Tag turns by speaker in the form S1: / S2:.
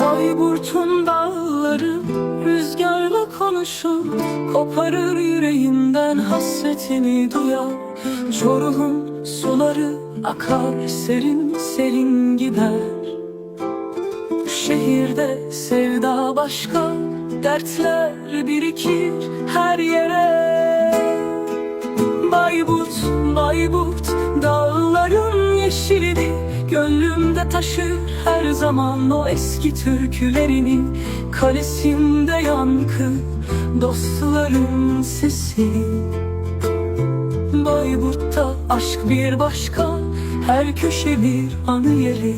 S1: Bayburt'un dağları rüzgarla konuşur Koparır yüreğinden hasretini duyar. Çorum'un suları akar serin serin gider. Şehirde sevda başka Dertler birikir her yere. Bayburt, Bayburt Dağların yeşilidir Gönlümde taşır her zaman o eski türkülerini. Kalesinde yankı Dostların sesi. Bayburt'ta aşk bir başka Her köşe bir anı yeri